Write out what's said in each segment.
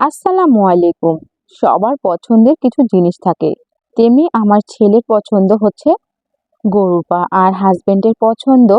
আসসালামু আলাইকুম। সবার পছন্দের কিছু জিনিস থাকে। তেমনি আমার ছেলের পছন্দ হচ্ছে গরুর পা আর হাজবেন্ডের পছন্দ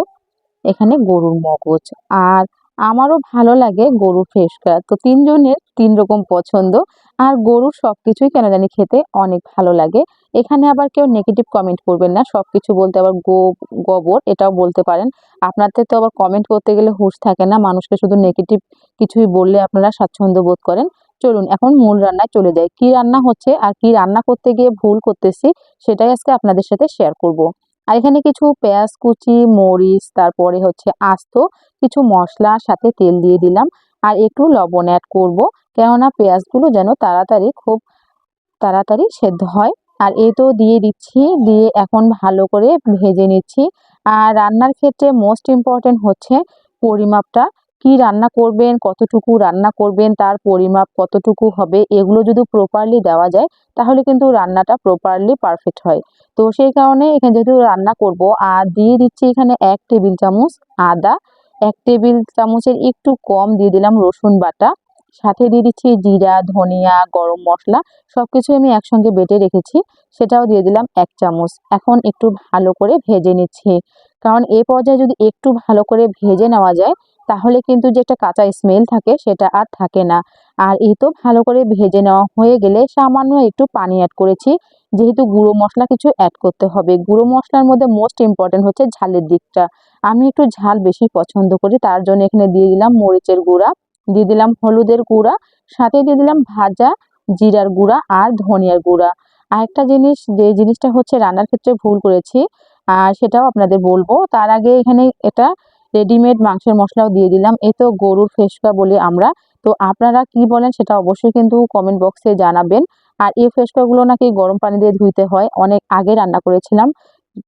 এখানে গরুর মগজ। আর আমারও ভালো লাগে গরুর ফেসকা। তো তিনজনের তিন রকম পছন্দ। আর গরুর সব কিছুই কেন জানি খেতে অনেক ভালো লাগে। এখানে আবার কেউ নেগেটিভ কমেন্ট করবেন না। সব কিছু বলতে আবার গো, গোবর, এটাও বলতে পারেন। আপনাদের তো আবার কমেন্ট করতে গেলে হুঁশ থাকে না। মানুষকে শুধু নেগেটিভ কিছুই বললে আপনারা স্বাচ্ছন্দ্য বোধ করেন। চলুন এখন মূল রান্নায় চলে যাই। কি রান্না হচ্ছে আর কি রান্না করতে গিয়ে ভুল করতেছি সেটাই আজকে আপনাদের সাথে শেয়ার করব। আর এখানে কিছু পেঁয়াজ, কুচি, মরিচ, তারপরে হচ্ছে আস্ত, কিছু মশলা, সাথে তেল দিয়ে দিলাম। আর একটু লবণ অ্যাড করব কেননা পেঁয়াজগুলো যেন তাড়াতাড়ি খুব তাড়াতাড়ি সেদ্ধ হয়। আর এই তো দিয়ে দিচ্ছি, দিয়ে এখন ভালো করে ভেজে নিচ্ছি। আর রান্নার ক্ষেত্রে মোস্ট ইম্পর্টেন্ট হচ্ছে পরিমাপটা। কি রান্না করবেন, কতটুকু রান্না করবেন, তার পরিমাপ কতটুকু হবে, এগুলো যদি প্রপারলি দেওয়া যায়, তাহলে কিন্তু রান্নাটা প্রপারলি পারফেক্ট হয়। তো সেই কারণে এখানে যেহেতু রান্না করব, আর দিয়ে দিচ্ছি এখানে এক টেবিল চামচ আদা, এক টেবিল চামচের একটু কম দিয়ে দিলাম রসুন বাটা, সাথে দিয়ে দিচ্ছি জিরা, ধনিয়া, গরম মশলা সব কিছু আমি একসঙ্গে বেটে রেখেছি, সেটাও দিয়ে দিলাম এক চামচ। এখন একটু ভালো করে ভেজে নিচ্ছি। কারণ এ পর্যায়ে যদি একটু ভালো করে ভেজে নেওয়া যায় তাহলে কিন্তু যে একটা কাঁচা স্মেল থাকে সেটা আর থাকে না। আর এই তো ভালো করে ভেজে নেওয়া হয়ে গেলে সামান্য একটু পানি অ্যাড করেছি। যেহেতু গুঁড়ো মশলা কিছু অ্যাড করতে হবে। গুঁড়ো মশলার মধ্যে মোস্ট ইম্পর্টেন্ট হচ্ছে ঝালের দিকটা। আমি একটু ঝাল বেশি পছন্দ করি, তার জন্য এখানে দিয়ে দিলাম মরিচের গুঁড়া, দিয়ে দিলাম হলুদের গুঁড়া, সাথে দিয়ে দিলাম ভাজা জিরার গুঁড়া আর ধনিয়ার গুঁড়া। আরেকটা জিনিস যে জিনিসটা হচ্ছে রান্নার ক্ষেত্রে ভুল করেছি আর সেটাও আপনাদের বলব। তার আগে এখানে এটা রেডিমেড মাংসের মশলাও দিয়ে দিলাম। এ তো গরুর ফেসকা বলি আমরা। তো আপনারা কি বলেন সেটা অবশ্যই কিন্তু কমেন্ট বক্সে জানাবেন। আর এই ফেসকাগুলো নাকি গরম পানি দিয়ে ধুইতে হয়। অনেক আগে রান্না করেছিলাম।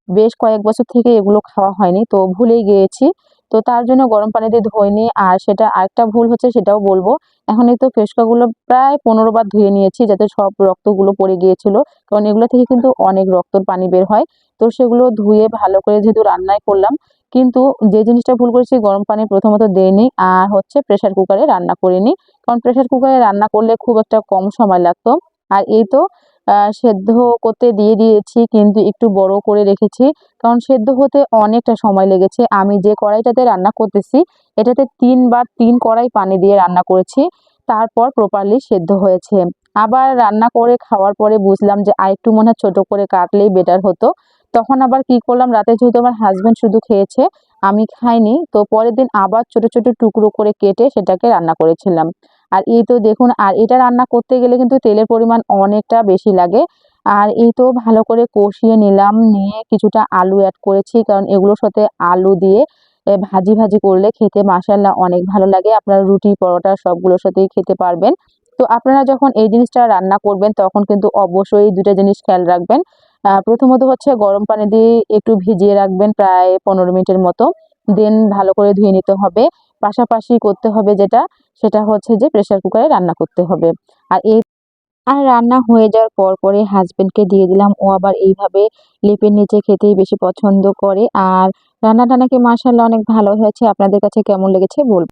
বেশ কয়েক বছর থেকে এগুলো খাওয়া হয়নি, তো ভুলেই গিয়েছি। তো তার জন্য গরম পানি দিয়ে ধোয়নি আর সেটা আরেকটা ভুল হচ্ছে সেটাও বলব। এখন এই তো ফেসকাগুলো প্রায় পনেরো বার ধুয়ে নিয়েছি যাতে সব রক্তগুলো পড়ে গিয়েছিল। কারণ এগুলো থেকে কিন্তু অনেক রক্তর পানি বের হয়। তো সেগুলো ধুয়ে ভালো করে যেহেতু রান্নায় করলাম কিন্তু যে জিনিসটা ভুল করেছি, গরম পানি প্রথমত দেয়নি আর হচ্ছে প্রেশার কুকারে রান্না করিনি। কারণ প্রেশার কুকারে রান্না করলে খুব একটা কম সময় লাগতো। আর এই তো সেদ্ধ করতে দিয়ে দিয়েছি, কিন্তু একটু বড় করে রেখেছি। কারণ সেদ্ধ হতে অনেকটা সময় লেগেছে। আমি যে কড়াইটাতে রান্না করতেছি, এটাতে তিনবার তিন কড়াই পানি দিয়ে রান্না করেছি। তারপর প্রপারলি সেদ্ধ হয়েছে। আবার রান্না করে খাওয়ার পরে বুঝলাম যে আরেকটু মনে হয় ছোটো করে কাটলেই বেটার হতো। তখন আবার কি করলাম? রাতে যেহেতু আমার হাজব্যান্ড শুধু খেয়েছে, আমি খাইনি, তো পরের দিন আবার ছোট ছোট টুকরো করে কেটে সেটাকে রান্না করেছিলাম। আর এই তো দেখুন, আর এটা রান্না করতে গেলে কিন্তু তেলের পরিমাণ অনেকটা বেশি লাগে। আর এই তো ভালো করে কষিয়ে নিলাম, নিয়ে কিছুটা আলু অ্যাড করেছি, কারণ এগুলোর সাথে আলু দিয়ে ভাজি ভাজি করলে খেতে মাসাল্লা অনেক ভালো লাগে। আপনারা রুটি, পরোটা সবগুলোর সাথেই খেতে পারবেন। তো আপনারা যখন এই জিনিসটা রান্না করবেন, তখন কিন্তু অবশ্যই দুটা জিনিস খেয়াল রাখবেন। প্রথমত হচ্ছে গরম পানি দিয়ে একটু ভিজিয়ে রাখবেন প্রায় পনেরো মিনিটের মতো। দেন ভালো করে ধুয়ে নিতে হবে। পাশাপাশি করতে হবে যেটা, সেটা হচ্ছে যে প্রেশার কুকারে রান্না করতে হবে। আর এই আর রান্না হয়ে যাওয়ার পর পরে হাজবেন্ডকে দিয়ে দিলাম। ও আবার এইভাবে লেপের নিচে খেতেই বেশি পছন্দ করে। আর রান্নাটা নাকি মাসাল্লাহ অনেক ভালো হয়েছে। আপনাদের কাছে কেমন লেগেছে বলবেন